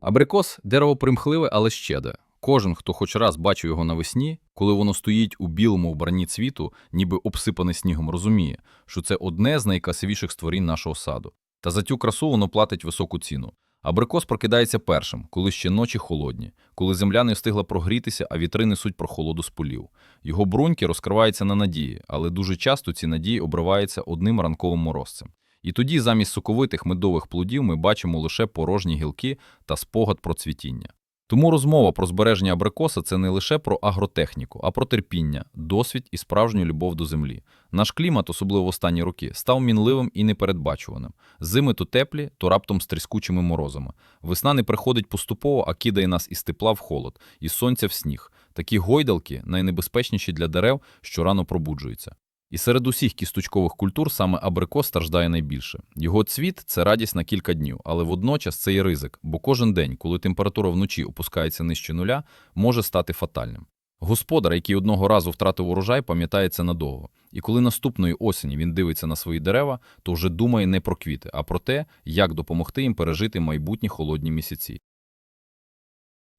Абрикос дерево примхливе, але щеде. Кожен, хто хоч раз бачив його навесні, коли воно стоїть у білому вбранні цвіту, ніби обсипане снігом, розуміє, що це одне з найкрасивіших створінь нашого саду. Та за цю красу воно платить високу ціну. Абрикос прокидається першим, коли ще ночі холодні, коли земля не встигла прогрітися, а вітри несуть прохолоду з полів. Його бруньки розкриваються на надії, але дуже часто ці надії обриваються одним ранковим морозцем. І тоді замість соковитих медових плодів ми бачимо лише порожні гілки та спогад про цвітіння. Тому розмова про збереження абрикоса це не лише про агротехніку, а про терпіння, досвід і справжню любов до землі. Наш клімат, особливо в останні роки, став мінливим і непередбачуваним. Зими то теплі, то раптом з тріскучими морозами. Весна не приходить поступово, а кидає нас із тепла в холод, із сонця в сніг. Такі гойдалки найнебезпечніші для дерев, що рано пробуджуються. І серед усіх кісточкових культур саме абрикос страждає найбільше. Його цвіт це радість на кілька днів, але водночас це є ризик, бо кожен день, коли температура вночі опускається нижче нуля, може стати фатальним. Господар, який одного разу втратив урожай, пам'ятає це надовго. І коли наступної осені він дивиться на свої дерева, то вже думає не про квіти, а про те, як допомогти їм пережити майбутні холодні місяці.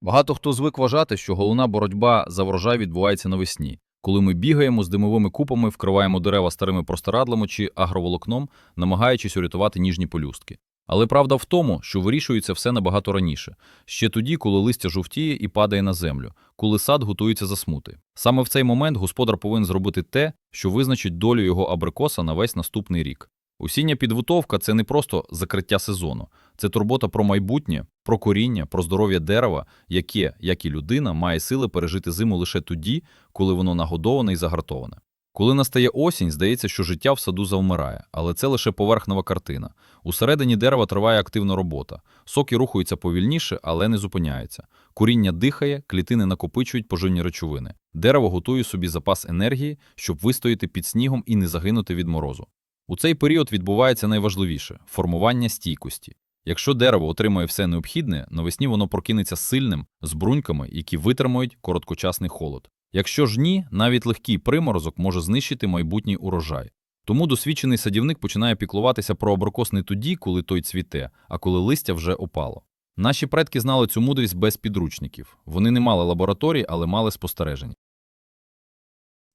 Багато хто звик вважати, що головна боротьба за врожай відбувається навесні, коли ми бігаємо з димовими купами, вкриваємо дерева старими простирадлами чи агроволокном, намагаючись урятувати ніжні полюстки. Але правда в тому, що вирішується все набагато раніше, ще тоді, коли листя жовтіє і падає на землю, коли сад готується засмути. Саме в цей момент господар повинен зробити те, що визначить долю його абрикоса на весь наступний рік. Осіння підготовка це не просто закриття сезону, це турбота про майбутнє, про коріння, про здоров'я дерева, яке, як і людина, має сили пережити зиму лише тоді, коли воно нагодоване і загартоване. Коли настає осінь, здається, що життя в саду завмирає, але це лише поверхнева картина. Усередині дерева триває активна робота. Соки рухаються повільніше, але не зупиняються. Коріння дихає, клітини накопичують поживні речовини. Дерево готує собі запас енергії, щоб вистояти під снігом і не загинути від морозу. У цей період відбувається найважливіше формування стійкості. Якщо дерево отримує все необхідне, навесні воно прокинеться сильним, з бруньками, які витримають короткочасний холод. Якщо ж ні, навіть легкий приморозок може знищити майбутній урожай. Тому досвідчений садівник починає піклуватися про абрикос не тоді, коли той цвіте, а коли листя вже опало. Наші предки знали цю мудрість без підручників. Вони не мали лабораторій, але мали спостереження.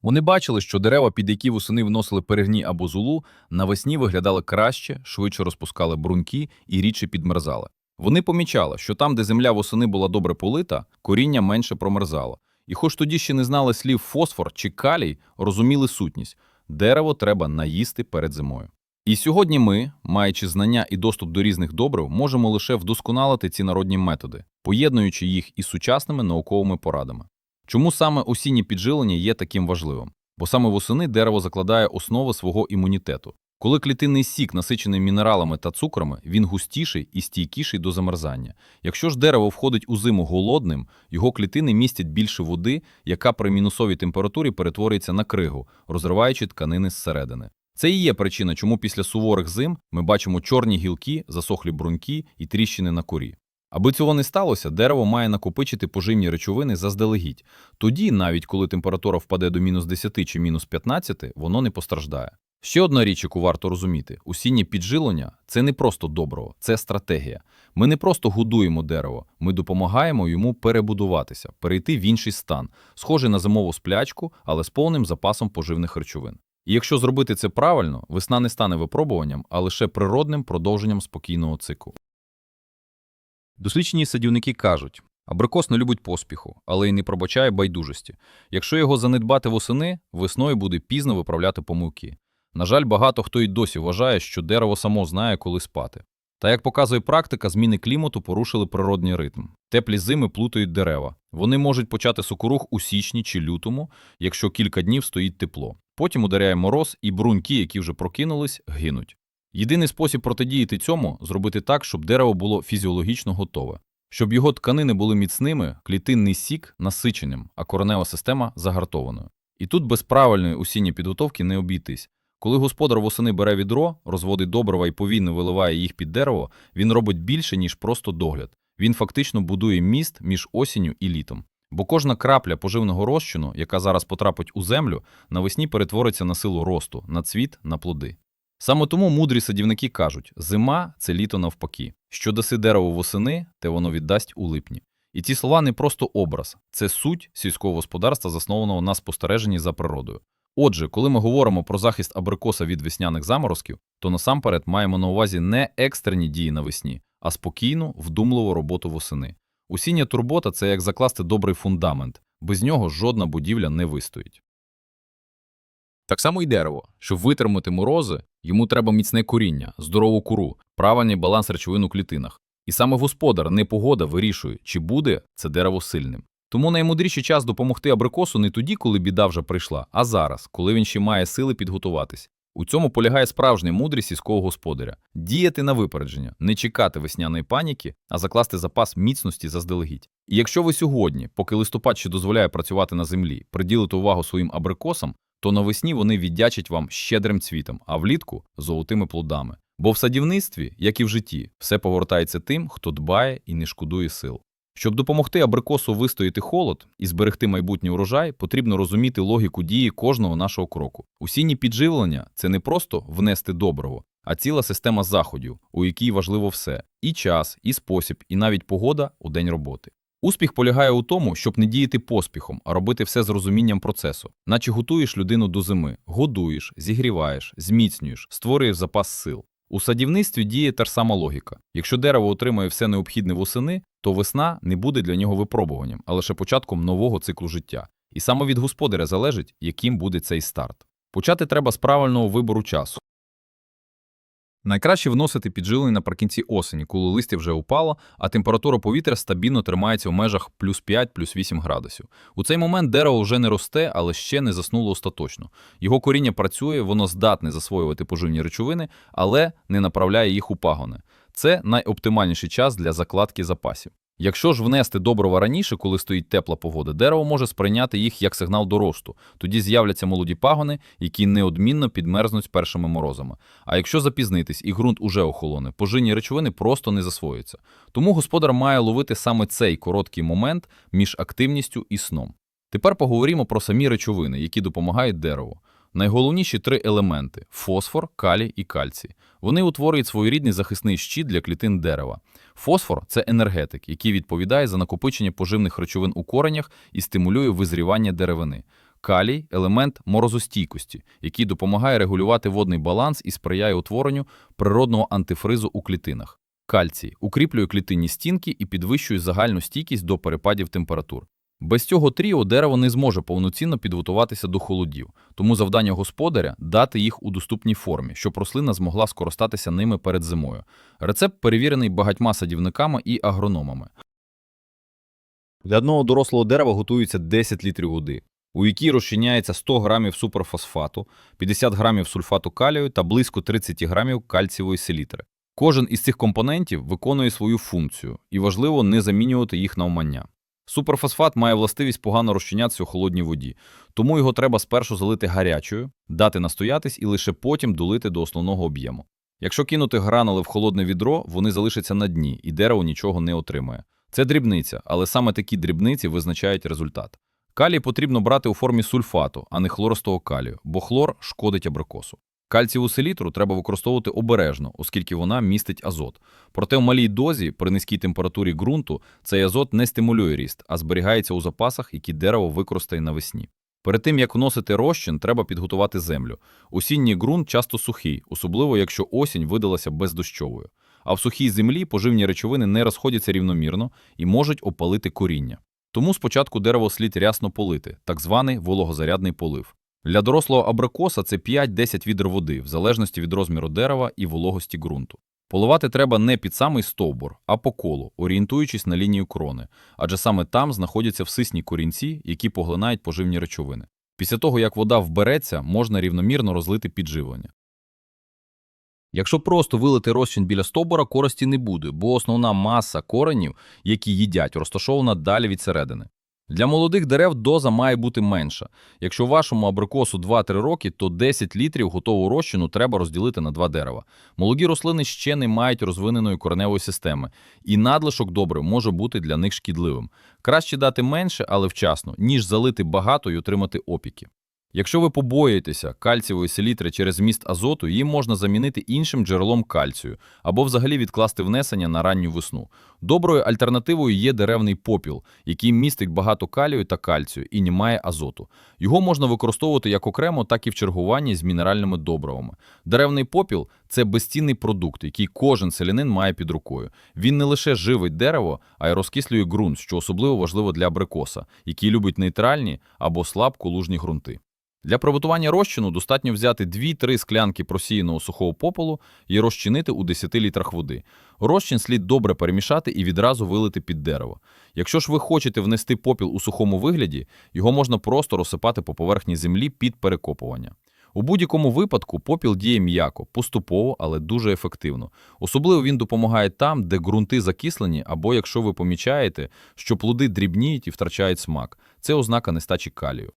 Вони бачили, що дерева, під які восени вносили перегні або зулу, навесні виглядали краще, швидше розпускали бруньки і рідше підмерзали. Вони помічали, що там, де земля восени була добре полита, коріння менше промерзало. І хоч тоді ще не знали слів фосфор чи калій, розуміли сутність дерево треба наїсти перед зимою. І сьогодні ми, маючи знання і доступ до різних добрив, можемо лише вдосконалити ці народні методи, поєднуючи їх із сучасними науковими порадами. Чому саме осіннє піджилення є таким важливим? Бо саме восени дерево закладає основи свого імунітету. Коли клітинний сік насичений мінералами та цукрами, він густіший і стійкіший до замерзання. Якщо ж дерево входить у зиму голодним, його клітини містять більше води, яка при мінусовій температурі перетворюється на кригу, розриваючи тканини зсередини. Це і є причина, чому після суворих зим ми бачимо чорні гілки, засохлі бруньки і тріщини на корі. Аби цього не сталося, дерево має накопичити поживні речовини заздалегідь. Тоді, навіть коли температура впаде до мінус 10 чи мінус 15, воно не постраждає. Ще одна річ, яку варто розуміти: осіннє піджилення це не просто добро, це стратегія. Ми не просто годуємо дерево, ми допомагаємо йому перебудуватися, перейти в інший стан, схожий на зимову сплячку, але з повним запасом поживних речовин. І якщо зробити це правильно, весна не стане випробуванням, а лише природним продовженням спокійного циклу. Досліджені садівники кажуть, абрикос не любить поспіху, але й не пробачає байдужості. Якщо його занедбати восени, весною буде пізно виправляти помилки. На жаль, багато хто й досі вважає, що дерево само знає, коли спати. Та як показує практика, зміни клімату порушили природний ритм. Теплі зими плутають дерева. Вони можуть почати сокорух у січні чи лютому, якщо кілька днів стоїть тепло. Потім ударяє мороз, і бруньки, які вже прокинулись, гинуть. Єдиний спосіб протидіяти цьому зробити так, щоб дерево було фізіологічно готове, щоб його тканини були міцними, клітинний сік насиченим, а коренева система загартованою. І тут без правильної осінньої підготовки не обійтись. Коли господар восени бере відро, розводить добрива і повільно виливає їх під дерево, він робить більше, ніж просто догляд. Він фактично будує міст між осінню і літом. Бо кожна крапля поживного розчину, яка зараз потрапить у землю, навесні перетвориться на силу росту, на цвіт, на плоди. Саме тому мудрі садівники кажуть: зима це літо навпаки. Що даси дерево восени, те воно віддасть у липні. І ці слова не просто образ, це суть сільського господарства, заснованого на спостереженні за природою. Отже, коли ми говоримо про захист абрикоса від весняних заморозків, то насамперед маємо на увазі не екстрені дії навесні, а спокійну, вдумливу роботу восени. Усіння турбота це як закласти добрий фундамент, без нього жодна будівля не вистоїть. Так само і дерево. Щоб витримати морози, йому треба міцне коріння, здорову куру, правильний баланс речовин у клітинах. І саме господар, не погода, вирішує, чи буде це дерево сильним. Тому наймудріший час допомогти абрикосу не тоді, коли біда вже прийшла, а зараз, коли він ще має сили підготуватись. У цьому полягає справжня мудрість сільського господаря діяти на випередження, не чекати весняної паніки, а закласти запас міцності заздалегідь. І якщо ви сьогодні, поки листопад ще дозволяє працювати на землі, приділите увагу своїм абрикосам, то навесні вони віддячать вам щедрим цвітом, а влітку золотими плодами. Бо в садівництві, як і в житті, все повертається тим, хто дбає і не шкодує сил. Щоб допомогти абрикосу вистояти холод і зберегти майбутній урожай, потрібно розуміти логіку дії кожного нашого кроку. Усінні підживлення це не просто внести доброго, а ціла система заходів, у якій важливо все: і час, і спосіб, і навіть погода у день роботи. Успіх полягає у тому, щоб не діяти поспіхом, а робити все з розумінням процесу, наче готуєш людину до зими, годуєш, зігріваєш, зміцнюєш, створюєш запас сил. У садівництві діє та ж сама логіка. Якщо дерево отримує все необхідне восени, то весна не буде для нього випробуванням, а лише початком нового циклу життя. І саме від господаря залежить, яким буде цей старт. Почати треба з правильного вибору часу. Найкраще вносити підживлення наприкінці осені, коли листя вже упало, а температура повітря стабільно тримається в межах плюс 5, плюс 8 градусів. У цей момент дерево вже не росте, але ще не заснуло остаточно. Його коріння працює, воно здатне засвоювати поживні речовини, але не направляє їх у пагони. Це найоптимальніший час для закладки запасів. Якщо ж внести добрива раніше, коли стоїть тепла погода, дерево може сприйняти їх як сигнал до росту. Тоді з'являться молоді пагони, які неодмінно підмерзнуть першими морозами. А якщо запізнитись і ґрунт уже охолоне, пожинні речовини просто не засвоюються. Тому господар має ловити саме цей короткий момент між активністю і сном. Тепер поговоримо про самі речовини, які допомагають дереву. Найголовніші три елементи фосфор, калій і кальцій. Вони утворюють своєрідний захисний щит для клітин дерева. Фосфор це енергетик, який відповідає за накопичення поживних речовин у коренях і стимулює визрівання деревини. Калій елемент морозостійкості, який допомагає регулювати водний баланс і сприяє утворенню природного антифризу у клітинах. Кальцій укріплює клітинні стінки і підвищує загальну стійкість до перепадів температур. Без цього тріо дерево не зможе повноцінно підготуватися до холодів, тому завдання господаря дати їх у доступній формі, щоб рослина змогла скористатися ними перед зимою. Рецепт перевірений багатьма садівниками і агрономами. Для одного дорослого дерева готується 10 літрів води, у якій розчиняється 100 грамів суперфосфату, 50 грамів сульфату калію та близько 30 грамів кальцієвої селітри. Кожен із цих компонентів виконує свою функцію, і важливо не замінювати їх на умання. Суперфосфат має властивість погано розчинятися у холодній воді, тому його треба спершу залити гарячою, дати настоятись і лише потім долити до основного об'єму. Якщо кинути гранули в холодне відро, вони залишаться на дні, і дерево нічого не отримає. Це дрібниця, але саме такі дрібниці визначають результат. Калій потрібно брати у формі сульфату, а не хлористого калію, бо хлор шкодить абрикосу. Кальцієву селітру треба використовувати обережно, оскільки вона містить азот. Проте в малій дозі при низькій температурі ґрунту цей азот не стимулює ріст, а зберігається у запасах, які дерево використає навесні. Перед тим як вносити розчин, треба підготувати землю. Осінній ґрунт часто сухий, особливо якщо осінь видалася бездощовою. А в сухій землі поживні речовини не розходяться рівномірно і можуть опалити коріння. Тому спочатку дерево слід рясно полити, так званий вологозарядний полив. Для дорослого абрикоса це 5-10 відер води, в залежності від розміру дерева і вологості ґрунту. Поливати треба не під самий стовбур, а по колу, орієнтуючись на лінію крони, адже саме там знаходяться всисні корінці, які поглинають поживні речовини. Після того, як вода вбереться, можна рівномірно розлити підживлення. Якщо просто вилити розчин біля стовбура, користі не буде, бо основна маса коренів, які їдять, розташована далі від середини. Для молодих дерев доза має бути менша. Якщо вашому абрикосу 2-3 роки, то 10 літрів готову розчину треба розділити на два дерева. Молоді рослини ще не мають розвиненої кореневої системи, і надлишок добрив може бути для них шкідливим. Краще дати менше, але вчасно, ніж залити багато і отримати опіки. Якщо ви побоїтеся кальцієвої селітри через зміст азоту, її можна замінити іншим джерелом кальцію або взагалі відкласти внесення на ранню весну. Доброю альтернативою є деревний попіл, який містить багато калію та кальцію і не має азоту. Його можна використовувати як окремо, так і в чергуванні з мінеральними добривами. Деревний попіл це безцінний продукт, який кожен селянин має під рукою. Він не лише живить дерево, а й розкислює ґрунт, що особливо важливо для абрикоса, який любить нейтральні або слабко лужні ґрунти. Для приготування розчину достатньо взяти 2-3 склянки просіяного сухого попелу і розчинити у 10 літрах води. Розчин слід добре перемішати і відразу вилити під дерево. Якщо ж ви хочете внести попіл у сухому вигляді, його можна просто розсипати по поверхні землі під перекопування. У будь-якому випадку попіл діє м'яко, поступово, але дуже ефективно. Особливо він допомагає там, де ґрунти закислені, або якщо ви помічаєте, що плоди дрібніють і втрачають смак. Це ознака нестачі калію.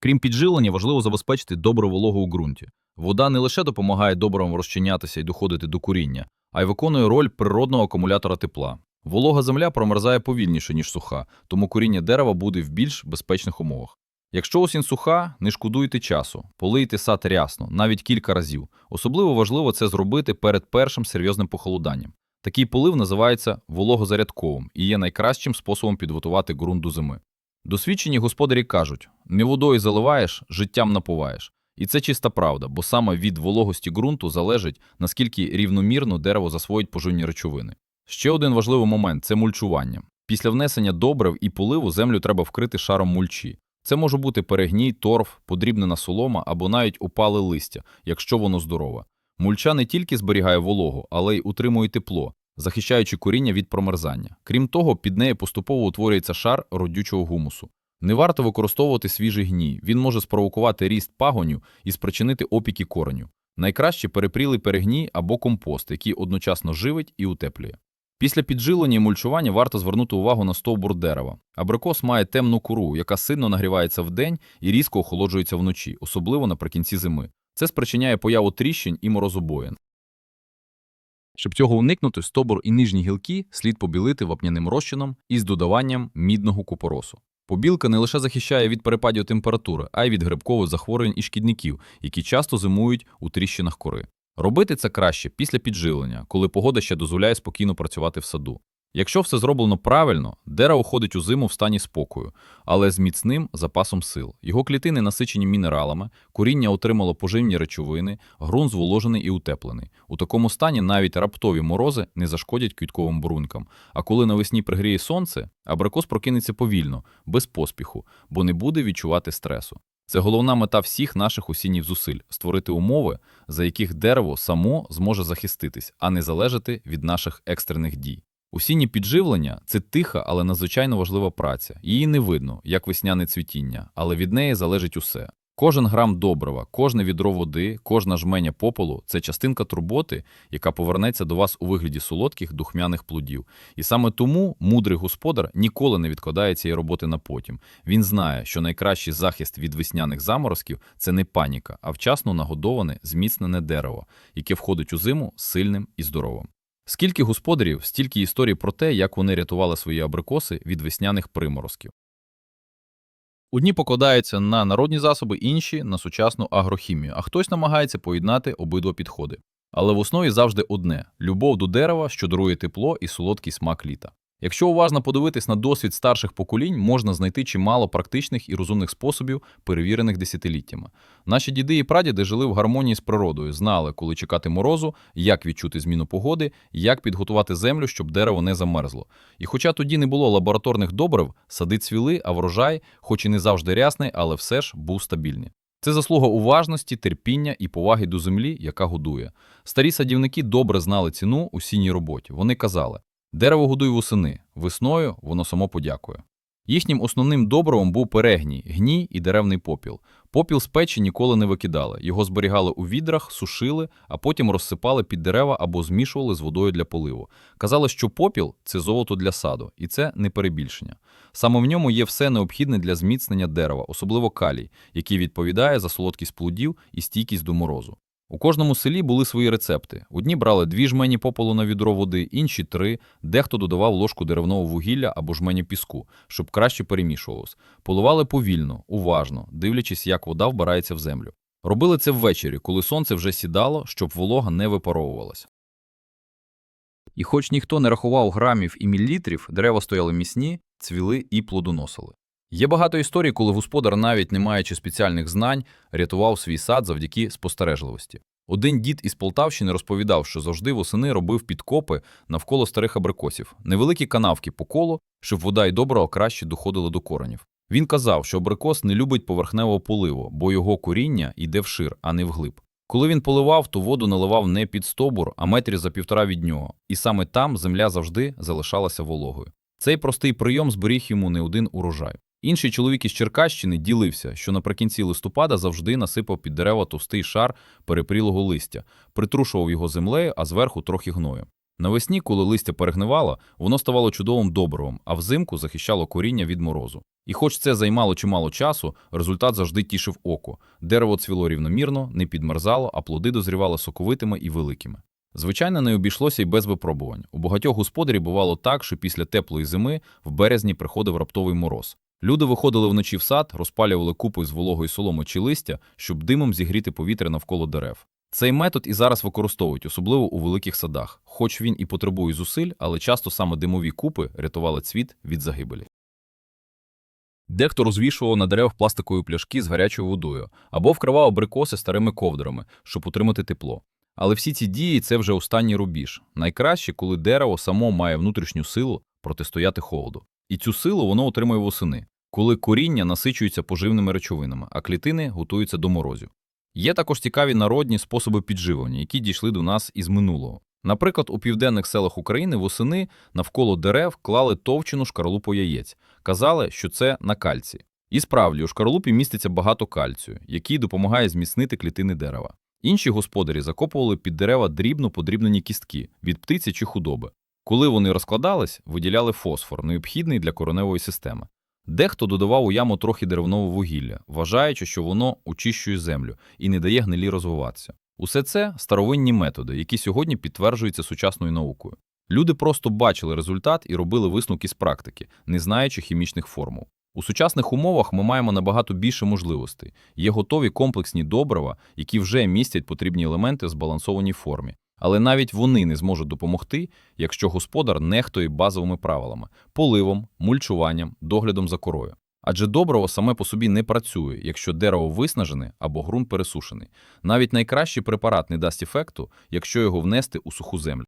Крім підживлення, важливо забезпечити добру вологу у ґрунті. Вода не лише допомагає добривам розчинятися і доходити до куріння, а й виконує роль природного акумулятора тепла. Волога земля промерзає повільніше, ніж суха, тому коріння дерева буде в більш безпечних умовах. Якщо осінь суха, не шкодуйте часу, полийте сад рясно, навіть кілька разів. Особливо важливо це зробити перед першим серйозним похолоданням. Такий полив називається вологозарядковим і є найкращим способом підготувати ґрунт до зими. Досвідчені господарі кажуть: не водою заливаєш, життям напуваєш. І це чиста правда, бо саме від вологості ґрунту залежить, наскільки рівномірно дерево засвоїть поживні речовини. Ще один важливий момент це мульчування. Після внесення добрив і поливу землю треба вкрити шаром мульчі. Це може бути перегній, торф, подрібнена солома або навіть опале листя, якщо воно здорове. Мульча не тільки зберігає вологу, але й утримує тепло, захищаючи коріння від промерзання. Крім того, під нею поступово утворюється шар родючого гумусу. Не варто використовувати свіжий гній, він може спровокувати ріст пагоню і спричинити опіки кореню. Найкраще перепрілий перегній або компост, який одночасно живить і утеплює. Після піджилення і мульчування варто звернути увагу на стовбур дерева. Абрикос має темну кору, яка сильно нагрівається вдень і різко охолоджується вночі, особливо наприкінці зими. Це спричиняє появу тріщин і морозобоїн. Щоб цього уникнути, стобур і нижні гілки слід побілити вапняним розчином із додаванням мідного купоросу. Побілка не лише захищає від перепадів температури, а й від грибкових захворювань і шкідників, які часто зимують у тріщинах кори. Робити це краще після підживлення, коли погода ще дозволяє спокійно працювати в саду. Якщо все зроблено правильно, дерево ходить у зиму в стані спокою, але з міцним запасом сил. Його клітини насичені мінералами, коріння отримало поживні речовини, ґрунт зволожений і утеплений. У такому стані навіть раптові морози не зашкодять квітковим брунькам. А коли навесні пригріє сонце, абрикос прокинеться повільно, без поспіху, бо не буде відчувати стресу. Це головна мета всіх наших осінніх зусиль створити умови, за яких дерево само зможе захиститись, а не залежати від наших екстрених дій. Осіннє підживлення це тиха, але надзвичайно важлива праця. Її не видно, як весняне цвітіння, але від неї залежить усе. Кожен грам добрива, кожне відро води, кожна жменя попелу це частинка турботи, яка повернеться до вас у вигляді солодких духмяних плодів. І саме тому мудрий господар ніколи не відкладає цієї роботи на потім. Він знає, що найкращий захист від весняних заморозків це не паніка, а вчасно нагодоване, зміцнене дерево, яке входить у зиму сильним і здоровим. Скільки господарів, стільки історій про те, як вони рятували свої абрикоси від весняних приморозків. Одні покладаються на народні засоби, інші на сучасну агрохімію, а хтось намагається поєднати обидва підходи. Але в основі завжди одне любов до дерева, що дарує тепло і солодкий смак літа. Якщо уважно подивитись на досвід старших поколінь, можна знайти чимало практичних і розумних способів, перевірених десятиліттями. Наші діди і прадіди жили в гармонії з природою, знали, коли чекати морозу, як відчути зміну погоди, як підготувати землю, щоб дерево не замерзло. І хоча тоді не було лабораторних добрив, сади цвіли, а врожай, хоч і не завжди рясний, але все ж був стабільний. Це заслуга уважності, терпіння і поваги до землі, яка годує. Старі садівники добре знали ціну осінній роботі. Вони казали: дерево годуй восени, весною воно само подякує. Їхнім основним добривом був перегній, гній і деревний попіл. Попіл з печі ніколи не викидали, його зберігали у відрах, сушили, а потім розсипали під дерева або змішували з водою для поливу. Казали, що попіл це золото для саду, і це не перебільшення. Саме в ньому є все необхідне для зміцнення дерева, особливо калій, який відповідає за солодкість плодів і стійкість до морозу. У кожному селі були свої рецепти. Одні брали дві жмені попелу на відро води, інші три, дехто додавав ложку деревного вугілля або жменю піску, щоб краще перемішувалось. Поливали повільно, уважно, дивлячись, як вода вбирається в землю. Робили це ввечері, коли сонце вже сідало, щоб волога не випаровувалася. І хоч ніхто не рахував грамів і мілілітрів, дерева стояли міцні, цвіли і плодоносили. Є багато історій, коли господар, навіть не маючи спеціальних знань, рятував свій сад завдяки спостережливості. Один дід із Полтавщини розповідав, що завжди восени робив підкопи навколо старих абрикосів, невеликі канавки по колу, щоб вода і доброго краще доходили до коренів. Він казав, що абрикос не любить поверхневого поливу, бо його коріння йде вшир, а не вглиб. Коли він поливав, то воду наливав не під стобур, а метрів за півтора від нього, і саме там земля завжди залишалася вологою. Цей простий прийом зберіг йому не один урожай. Інший чоловік із Черкащини ділився, що наприкінці листопада завжди насипав під дерева товстий шар перепрілого листя, притрушував його землею, а зверху трохи гною. Навесні, коли листя перегнивало, воно ставало чудовим добривом, а взимку захищало коріння від морозу. І хоч це займало чимало часу, результат завжди тішив око. Дерево цвіло рівномірно, не підмерзало, а плоди дозрівали соковитими і великими. Звичайно, не обійшлося й без випробувань. У багатьох господарів бувало так, що після теплої зими в березні приходив раптовий мороз. Люди виходили вночі в сад, розпалювали купи з вологої соломи чи листя, щоб димом зігріти повітря навколо дерев. Цей метод і зараз використовують, особливо у великих садах. Хоч він і потребує зусиль, але часто саме димові купи рятували цвіт від загибелі. Дехто розвішував на дерев пластикові пляшки з гарячою водою або вкривав абрикоси старими ковдрами, щоб утримати тепло. Але всі ці дії це вже останній рубіж. Найкраще, коли дерево само має внутрішню силу протистояти холоду. І цю силу воно отримує восени, коли коріння насичується поживними речовинами, а клітини готуються до морозів. Є також цікаві народні способи підживлення, які дійшли до нас із минулого. Наприклад, у південних селах України восени навколо дерев клали товчену шкарлупу яєць, казали, що це на кальці. І справді, у шкарлупі міститься багато кальцію, який допомагає зміцнити клітини дерева. Інші господарі закопували під дерева дрібно подрібнені кістки від птиці чи худоби. Коли вони розкладались, виділяли фосфор, необхідний для кореневої системи. Дехто додавав у яму трохи деревного вугілля, вважаючи, що воно очищує землю і не дає гнилі розвиватися. Усе це старовинні методи, які сьогодні підтверджуються сучасною наукою. Люди просто бачили результат і робили висновки з практики, не знаючи хімічних формул. У сучасних умовах ми маємо набагато більше можливостей. Є готові комплексні добрива, які вже містять потрібні елементи в збалансованій формі. Але навіть вони не зможуть допомогти, якщо господар нехтує базовими правилами поливом, мульчуванням, доглядом за корою. Адже добриво саме по собі не працює, якщо дерево виснажене або ґрунт пересушений. Навіть найкращий препарат не дасть ефекту, якщо його внести у суху землю.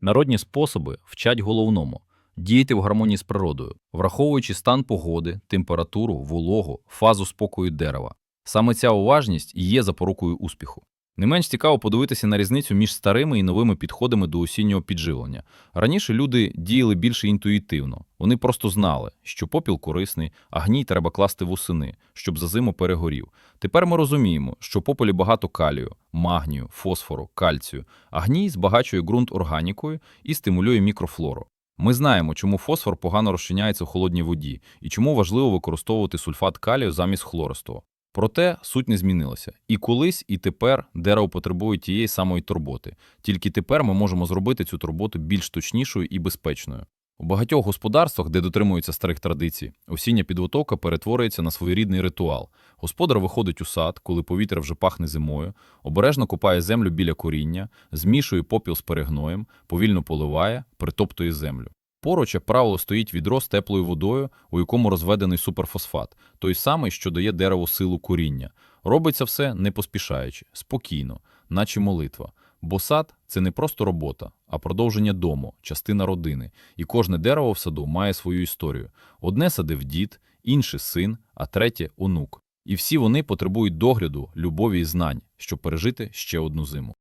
Народні способи вчать головному діяти в гармонії з природою, враховуючи стан погоди, температуру, вологу, фазу спокою дерева. Саме ця уважність є запорукою успіху. Не менш цікаво подивитися на різницю між старими і новими підходами до осіннього підживлення. Раніше люди діяли більше інтуїтивно. Вони просто знали, що попіл корисний, а гній треба класти восени, щоб за зиму перегорів. Тепер ми розуміємо, що в попелі багато калію, магнію, фосфору, кальцію, а гній збагачує ґрунт органікою і стимулює мікрофлору. Ми знаємо, чому фосфор погано розчиняється в холодній воді і чому важливо використовувати сульфат калію замість хлористого. Проте суть не змінилася. І колись, і тепер дерево потребує тієї самої турботи. Тільки тепер ми можемо зробити цю турботу більш точнішою і безпечною. У багатьох господарствах, де дотримуються старих традицій, осіння підготовка перетворюється на своєрідний ритуал. Господар виходить у сад, коли повітря вже пахне зимою, обережно копає землю біля коріння, змішує попіл з перегноєм, повільно поливає, притоптує землю. Поруч, як правило, стоїть відро з теплою водою, у якому розведений суперфосфат, той самий, що дає дереву силу коріння. Робиться все не поспішаючи, спокійно, наче молитва. Бо сад це не просто робота, а продовження дому, частина родини. І кожне дерево в саду має свою історію. Одне садив дід, інше син, а третє онук. І всі вони потребують догляду, любові і знань, щоб пережити ще одну зиму.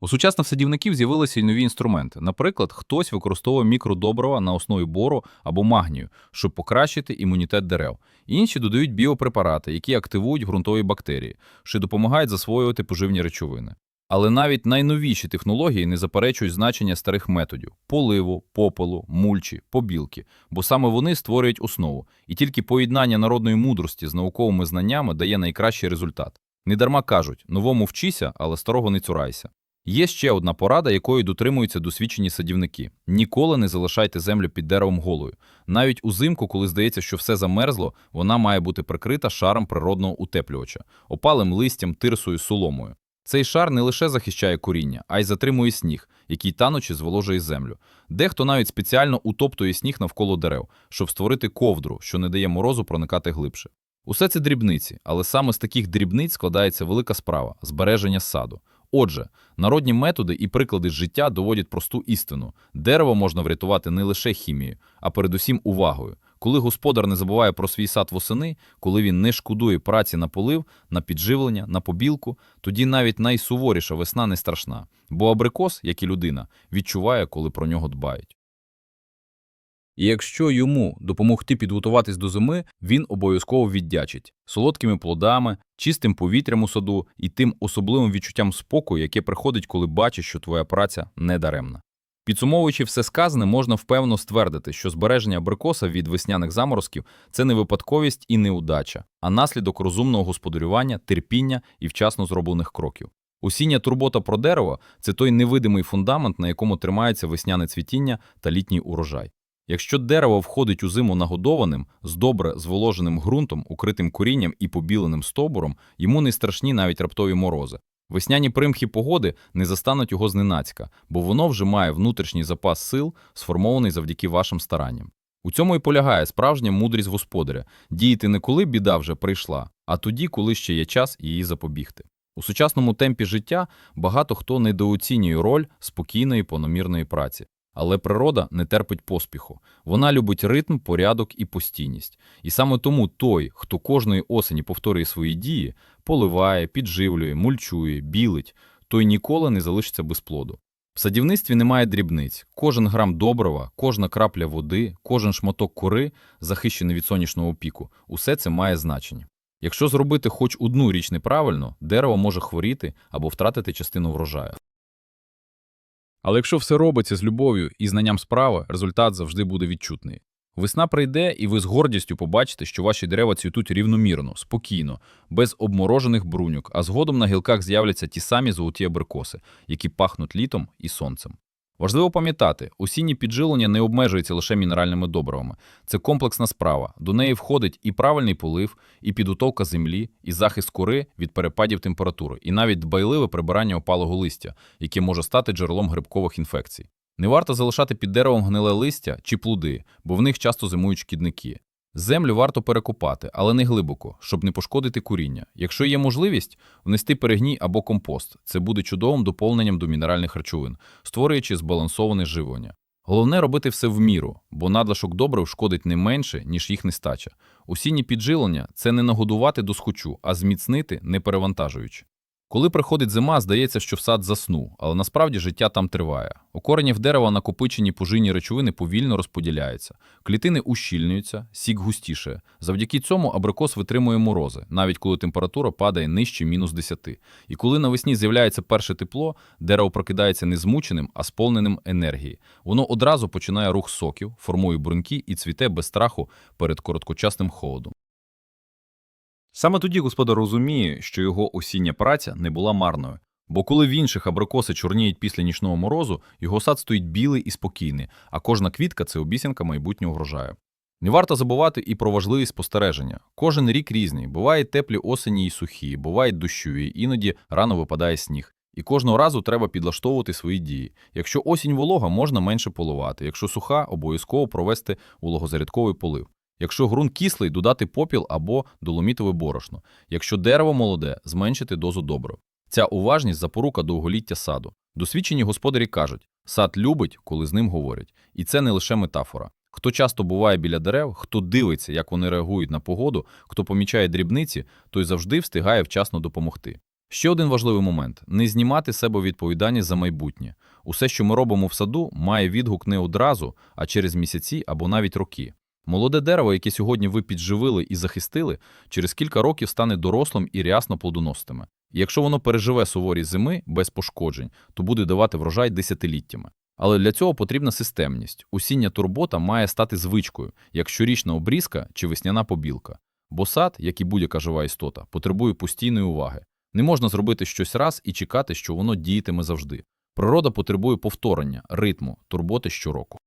У сучасних садівників з'явилися й нові інструменти. Наприклад, хтось використовує мікродобрива на основі бору або магнію, щоб покращити імунітет дерев. Інші додають біопрепарати, які активують ґрунтові бактерії, що допомагають засвоювати поживні речовини. Але навіть найновіші технології не заперечують значення старих методів поливу, попелу, мульчі, побілки, бо саме вони створюють основу, і тільки поєднання народної мудрості з науковими знаннями дає найкращий результат. Недарма кажуть, новому вчися, але старого не цурайся. Є ще одна порада, якої дотримуються досвідчені садівники. Ніколи не залишайте землю під деревом голою. Навіть узимку, коли здається, що все замерзло, вона має бути прикрита шаром природного утеплювача, опалим листям, тирсою, соломою. Цей шар не лише захищає коріння, а й затримує сніг, який танучи зволожує землю. Дехто навіть спеціально утоптує сніг навколо дерев, щоб створити ковдру, що не дає морозу проникати глибше. Усе це дрібниці, але саме з таких дрібниць складається велика справа збереження саду. Отже, народні методи і приклади з життя доводять просту істину: дерево можна врятувати не лише хімією, а передусім увагою. Коли господар не забуває про свій сад восени, коли він не шкодує праці на полив, на підживлення, на побілку, тоді навіть найсуворіша весна не страшна, бо абрикос, як і людина, відчуває, коли про нього дбають. І якщо йому допомогти підготуватись до зими, він обов'язково віддячить солодкими плодами, чистим повітрям у саду і тим особливим відчуттям спокою, яке приходить, коли бачиш, що твоя праця не даремна. Підсумовуючи все сказане, можна впевнено ствердити, що збереження абрикоса від весняних заморозків це не випадковість і не удача, а наслідок розумного господарювання, терпіння і вчасно зроблених кроків. Осіння турбота про дерево це той невидимий фундамент, на якому тримається весняне цвітіння та літній урожай. Якщо дерево входить у зиму нагодованим, з добре зволоженим ґрунтом, укритим корінням і побіленим стовбуром, йому не страшні навіть раптові морози. Весняні примхи погоди не застануть його зненацька, бо воно вже має внутрішній запас сил, сформований завдяки вашим старанням. У цьому і полягає справжня мудрість господаря діяти не коли біда вже прийшла, а тоді, коли ще є час її запобігти. У сучасному темпі життя багато хто недооцінює роль спокійної пономірної праці. Але природа не терпить поспіху. Вона любить ритм, порядок і постійність. І саме тому той, хто кожної осені повторює свої дії, поливає, підживлює, мульчує, білить, той ніколи не залишиться без плоду. В садівництві немає дрібниць. Кожен грам добрива, кожна крапля води, кожен шматок кори, захищений від сонячного опіку, усе це має значення. Якщо зробити хоч одну річ неправильно, дерево може хворіти або втратити частину врожаю. Але якщо все робиться з любов'ю і знанням справи, результат завжди буде відчутний. Весна прийде, і ви з гордістю побачите, що ваші дерева цвітуть рівномірно, спокійно, без обморожених бруньок, а згодом на гілках з'являться ті самі золоті абрикоси, які пахнуть літом і сонцем. Важливо пам'ятати, осінні піджилення не обмежується лише мінеральними добривами. Це комплексна справа. До неї входить і правильний полив, і підготовка землі, і захист кори від перепадів температури, і навіть дбайливе прибирання опалого листя, яке може стати джерелом грибкових інфекцій. Не варто залишати під деревом гниле листя чи плоди, бо в них часто зимують шкідники. Землю варто перекопати, але не глибоко, щоб не пошкодити куріння. Якщо є можливість, внести перегній або компост. Це буде чудовим доповненням до мінеральних речовин, створюючи збалансоване живлення. Головне робити все в міру, бо надлишок добрив шкодить не менше, ніж їх нестача. Осінні піджилення це не нагодувати до схочу, а зміцнити, не перевантажуючи. Коли приходить зима, здається, що в сад заснув, але насправді життя там триває. У коренів дерева накопичені пожинні речовини повільно розподіляються, клітини ущільнюються, сік густіше. Завдяки цьому абрикос витримує морози, навіть коли температура падає нижче мінус 10. І коли навесні з'являється перше тепло, дерево прокидається не змученим, а сповненим енергії. Воно одразу починає рух соків, формує бруньки і цвіте без страху перед короткочасним холодом. Саме тоді господар розуміє, що його осіння праця не була марною. Бо коли в інших абрикоси чорніють після нічного морозу, його сад стоїть білий і спокійний, а кожна квітка це обіцянка майбутнього врожаю. Не варто забувати і про важливість спостереження. Кожен рік різний. Бувають теплі осені і сухі, бувають дощові, іноді рано випадає сніг. І кожного разу треба підлаштовувати свої дії. Якщо осінь волога, можна менше поливати. Якщо суха, обов'язково провести вологозарядковий полив. Якщо ґрунт кислий, додати попіл або доломітове борошно. Якщо дерево молоде, зменшити дозу добрив. Ця уважність запорука довголіття саду. Досвідчені господарі кажуть, сад любить, коли з ним говорять. І це не лише метафора. Хто часто буває біля дерев, хто дивиться, як вони реагують на погоду, хто помічає дрібниці, той завжди встигає вчасно допомогти. Ще один важливий момент не знімати себе відповідальність за майбутнє. Усе, що ми робимо в саду, має відгук не одразу, а через місяці або навіть роки. Молоде дерево, яке сьогодні ви підживили і захистили, через кілька років стане дорослим і рясно плодоноситиме. Якщо воно переживе суворі зими без пошкоджень, то буде давати врожай десятиліттями. Але для цього потрібна системність. Усіння турбота має стати звичкою, як щорічна обрізка чи весняна побілка. Бо сад, як і будь-яка жива істота, потребує постійної уваги. Не можна зробити щось раз і чекати, що воно діятиме завжди. Природа потребує повторення, ритму, турботи щороку.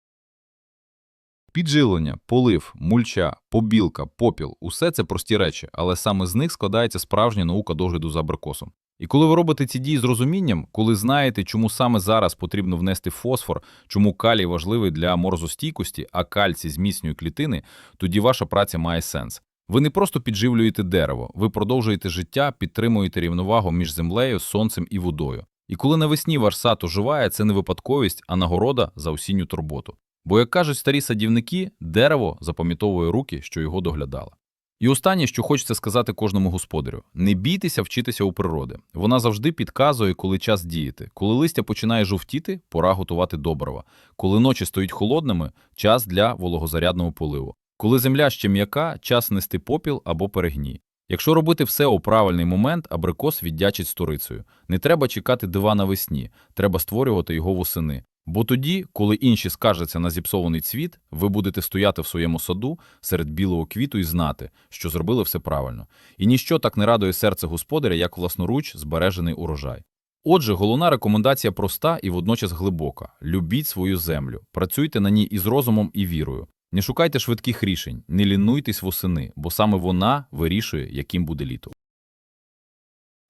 Підживлення, полив, мульча, побілка, попіл – усе це прості речі, але саме з них складається справжня наука догляду за абрикосом. І коли ви робите ці дії з розумінням, коли знаєте, чому саме зараз потрібно внести фосфор, чому калій важливий для морозостійкості, а кальцій зміцнює клітини, тоді ваша праця має сенс. Ви не просто підживлюєте дерево, ви продовжуєте життя, підтримуєте рівновагу між землею, сонцем і водою. І коли навесні ваш сад оживає, це не випадковість, а нагорода за осінню турботу. Бо, як кажуть старі садівники, дерево запам'ятовує руки, що його доглядали. І останнє, що хочеться сказати кожному господарю: не бійтеся вчитися у природи. Вона завжди підказує, коли час діяти. Коли листя починає жовтіти, пора готувати добрива. Коли ночі стоять холодними, час для вологозарядного поливу. Коли земля ще м'яка, час нести попіл або перегній. Якщо робити все у правильний момент, абрикос віддячить сторицею. Не треба чекати дива навесні, треба створювати його восени. Бо тоді, коли інші скаржаться на зіпсований цвіт, ви будете стояти в своєму саду серед білого квіту і знати, що зробили все правильно. І ніщо так не радує серце господаря, як власноруч збережений урожай. Отже, головна рекомендація проста і водночас глибока: любіть свою землю, працюйте на ній із розумом і вірою. Не шукайте швидких рішень, не лінуйтесь восени, бо саме вона вирішує, яким буде літо.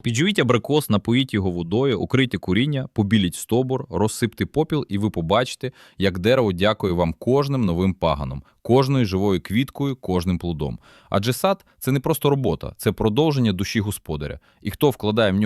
Підживіть абрикос, напоїть його водою, укрийте куріння, побіліть стобур, розсипте попіл, і ви побачите, як дерево дякує вам кожним новим паганом, кожною живою квіткою, кожним плодом. Адже сад це не просто робота, це продовження душі господаря. І хто вкладає в нього